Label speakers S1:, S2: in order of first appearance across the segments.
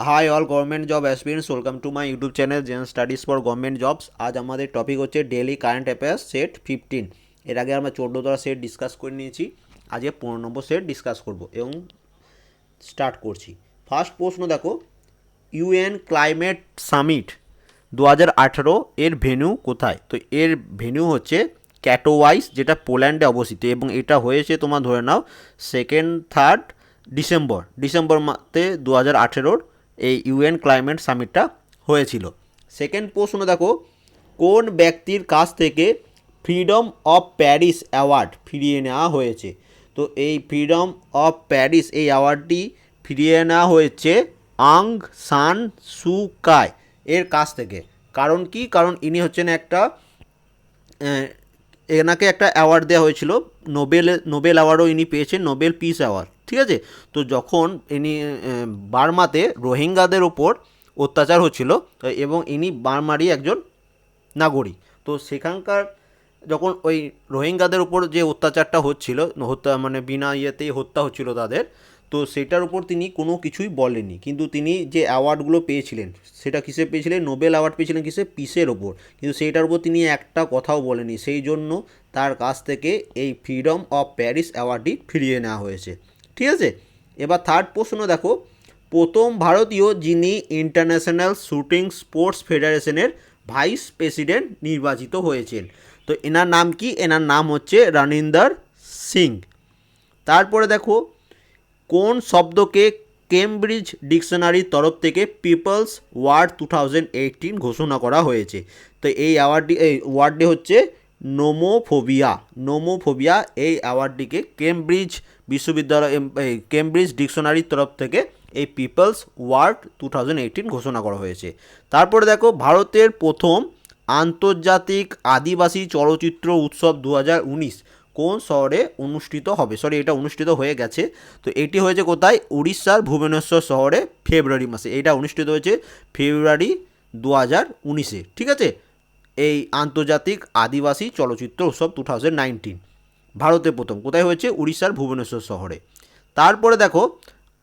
S1: Hi all government job aspirants welcome to my YouTube channel Zen studies for government jobs আজ আমাদের topic হচ্ছে daily current affairs set fifteen এর আগে আমরা চোদ্দোটা সেট ডিসকাস করে নিয়েছি। আজকে পনেরো নম্বর সেট ডিসকাস করব এবং স্টার্ট করছি। ফার্স্ট প্রশ্ন দেখো ইউএন ক্লাইমেট সামিট দু হাজার আঠারো এর ভেন্যু কোথায়? তো এর ভেন্যু হচ্ছে ক্যাটোওয়াইস যেটা পোল্যান্ডে অবস্থিত এবং এটা হয়েছে তোমার ধরে নাও সেকেন্ড থার্ড ডিসেম্বর। ডিসেম্বর মাসে দু হাজার আঠেরোর এই ইউএন ক্লাইমেট সামিটটা হয়েছিল। সেকেন্ড প্রশ্ন দেখো, কোন ব্যক্তির কাছ থেকে ফ্রিডম অফ প্যারিস অ্যাওয়ার্ড ফিরিয়ে নেওয়া হয়েছে? তো এই ফ্রিডম অফ প্যারিস এই অ্যাওয়ার্ডটি ফিরিয়ে নেওয়া হয়েছে আং সান সু কায় এর কাছ থেকে। কারণ কি? কারণ ইনি হচ্ছেন একটা এনাকে একটা অ্যাওয়ার্ড দেওয়া হয়েছিল। নোবেল নোবেল অ্যাওয়ার্ডও ইনি পেয়েছেন নোবেল পিস অ্যাওয়ার্ড ঠিক আছে? তো যখন ইনি বার্মাতে রোহিঙ্গাদের ওপর অত্যাচার হচ্ছিল এবং ইনি বার্মারই একজন নাগরিক, তো সেখানকার যখন ওই রোহিঙ্গাদের উপর যে অত্যাচারটা হচ্ছিল, হত্যা মানে বিনা ইয়েতেই হত্যা হচ্ছিল তাদের, তো সেটার উপর তিনি কোনো কিছুই বলেননি। কিন্তু তিনি যে অ্যাওয়ার্ডগুলো পেয়েছিলেন, সেটা কিসে পেয়েছিলেন? নোবেল অ্যাওয়ার্ড পেয়েছিলেন কিসে? পিসের ওপর। কিন্তু সেইটার উপর তিনি একটা কথাও বলেনি সেই জন্য তার কাছ থেকে এই ফ্রিডম অফ প্যারিস অ্যাওয়ার্ডটি ফিরিয়ে নেওয়া হয়েছে। ঠিক আছে? এবার থার্ড প্রশ্ন দেখো। প্রথম ভারতীয় যিনি ইন্টারন্যাশনাল শুটিং স্পোর্টস ফেডারেশনের ভাইস প্রেসিডেন্ট নির্বাচিত হয়েছেন। তো এনার নাম কি? এনার নাম হচ্ছে রণিন্দর সিং। তারপরে দেখো, কোন শব্দকে কেমব্রিজ ডিকশনারির তরফ থেকে পিপলস ওয়ার্ড টু এইটিন ঘোষণা করা হয়েছে। তো এই অ্যাওয়ার্ডটি এই ওয়ার্ডটি হচ্ছে নোমোফোবিয়া। নোমোফোবিয়া এই অ্যাওয়ার্ডটিকে কেমব্রিজ বিশ্ববিদ্যালয় এই কেমব্রিজ ডিকশনারির তরফ থেকে এই পিপলস ওয়ার্ড টু ঘোষণা করা হয়েছে। তারপরে দেখো, ভারতের প্রথম আন্তর্জাতিক আদিবাসী চলচ্চিত্র উৎসব দু হাজার উনিশ কোন শহরে অনুষ্ঠিত হবে? সরি এটা অনুষ্ঠিত হয়ে গেছে। তো এটি হয়েছে কোথায়? উড়িষ্যার ভুবনেশ্বর শহরে ফেব্রুয়ারি মাসে। এটা অনুষ্ঠিত হয়েছে ফেব্রুয়ারি দু হাজার উনিশে। ঠিক আছে? এই আন্তর্জাতিক আদিবাসী চলচ্চিত্র উৎসব টু থাউজেন্ড নাইনটিন। ভারতে প্রথম, কোথায় হয়েছে? উড়িষ্যার ভুবনেশ্বর শহরে। তারপরে দেখো,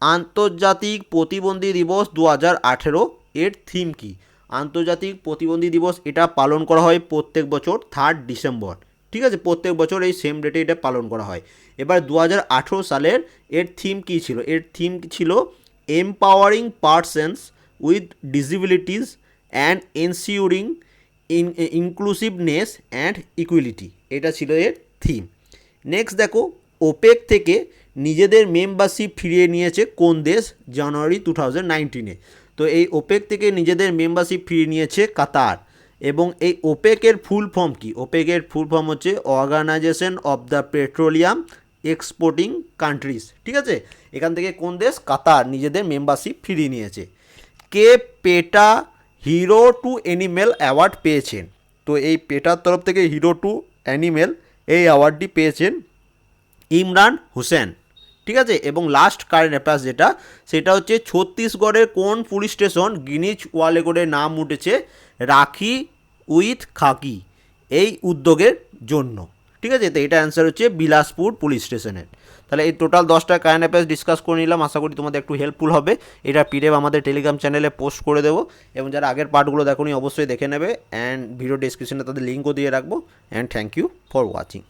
S1: আন্তর্জাতিক প্রতিবন্ধী দিবস দু হাজার আঠেরো, এর থিম কি? আন্তর্জাতিক প্রতিবন্ধী দিবস এটা পালন করা হয় প্রত্যেক বছর থার্ড ডিসেম্বর। ঠিক আছে? প্রত্যেক বছর এই সেম ডেটে এটা পালন করা হয়। এবার দু হাজার আঠেরো সালের এর থিম কী ছিল? এর থিম ছিল empowering persons with disabilities and ensuring in inclusiveness and equality এটা ছিল এর থিম নেক্সট দেখো ওপেক থেকে নিজেদের মেম্বারশিপ ফিরিয়ে নিয়েছে কোন দেশ? জানুয়ারি টু থাউজেন্ড নাইনটিনে তো এই ওপেক থেকে নিজেদের মেম্বারশিপ ফিরিয়ে নিয়েছে কাতার। এবং এই ওপেকের ফুল ফর্ম কি? ওপেকের ফুল ফর্ম হচ্ছে organisation of the petroleum exporting countries ঠিক আছে? এখান থেকে কোন দেশ? কাতার। নিজেদের মেম্বারশিপ ফিরিয়ে নিয়েছে। কে পেটা হিরো টু অ্যানিমেল অ্যাওয়ার্ড পেয়েছেন? তো এই পেটার তরফ থেকে হিরো টু অ্যানিমেল এই অ্যাওয়ার্ডটি পেয়েছেন ইমরান হোসেন, ঠিক আছে? এবং লাস্ট কারেন্ট অ্যাফেয়ার্স যেটা, সেটা হচ্ছে ছত্তিশগড়ের কোন পুলিশ স্টেশন গিনিজ ওয়ালে করে নাম উঠেছে? রাখি উইথ খাকি, এই উদ্যোগের জন্য। ঠিক আছে? তো এটা অ্যান্সার হচ্ছে বিলাসপুর পুলিশ স্টেশনের তাহলে এই টোটাল দশটা কারেন্ট অ্যাফেয়ার্স ডিসকাস করে নিলাম। আশা করি তোমাদের একটু হেল্পফুল হবে। এটা পিডিএফ আমাদের টেলিগ্রাম চ্যানেলে পোস্ট করে দেবো এবং যারা আগের পার্টগুলো দেখো অবশ্যই দেখে নেবে। অ্যান্ড ভিডিও ডিসক্রিপশনে তাদের লিঙ্কও দিয়ে রাখব। And thank you for watching